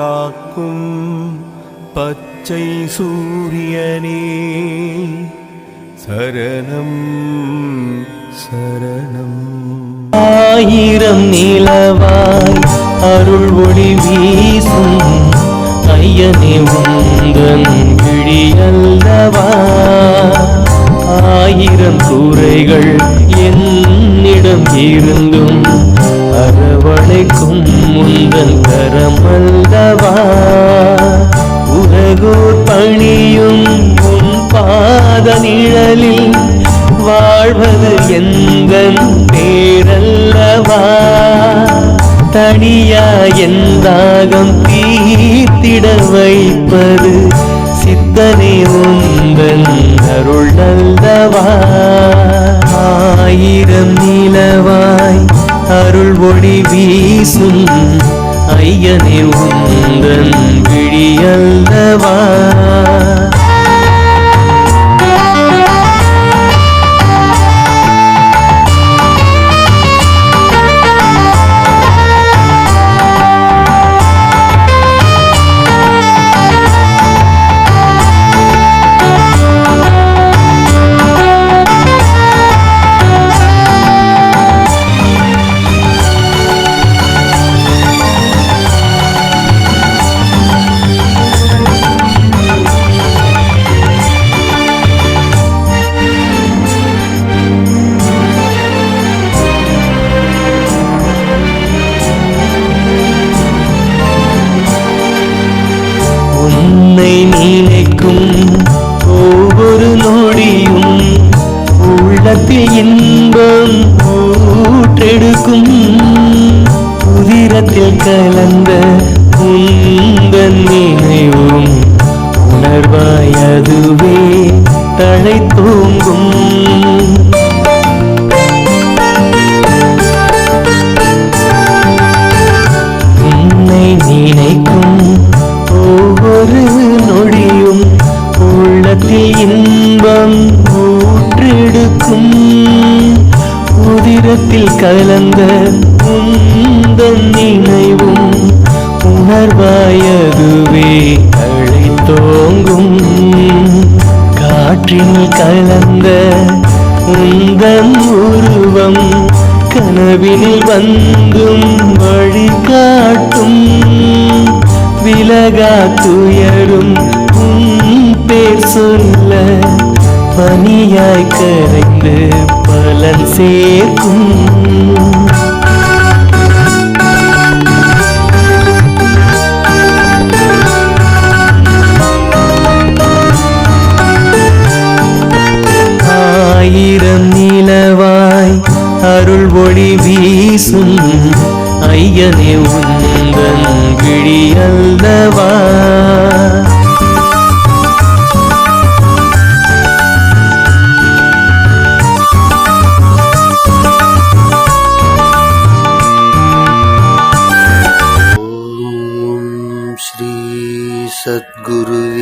காக்கும் பச்சை சூரியனே. சரணம் சரணம். ஆயிரம் நிலவாய் அருள் ஒளி வீசும் ஐயனே உந்தன் விழியல்லவா? ஆயிரம் கூரைகள் என்னிடம் இருந்தும் அரவணைக்கும் முந்தன் கரமல்லவா உலகோர் பணியும் உன் பாத நிழலில் வாழ்வது எந்த பேரல்லவா? தனியா எந்தாகம் தீர்த்திட வைப்பது சித்தனே உந்தன் அருள் நல்லவா அருள் ஒளி வீசும் ஐயனே உந்தன் விழியல்லவா? இன்பம் ஊற்றெடுக்கும் புதிரத்தில் கலந்த உந்தன் நினைவும் உணர்வாய் அதுவே தழை தூங்கும் உள்ளத்தில் கலந்த உந்தன் நினைவும் உணர்வாயதுவே அழை தோங்கும் காற்றில் கலந்த உந்தன் உருவம் கனவினில் வந்தும் வழிகாட்டும். விலகா துயரும் பேர் சொல்ல பனியாய் கரைந்து பலன் சேர்க்கும் ஆயிரம் நிலவாய் அருள் ஒளி வீசும் ஐயனே உந்தன் விழியல்லவா सद्गुरुविचरणम्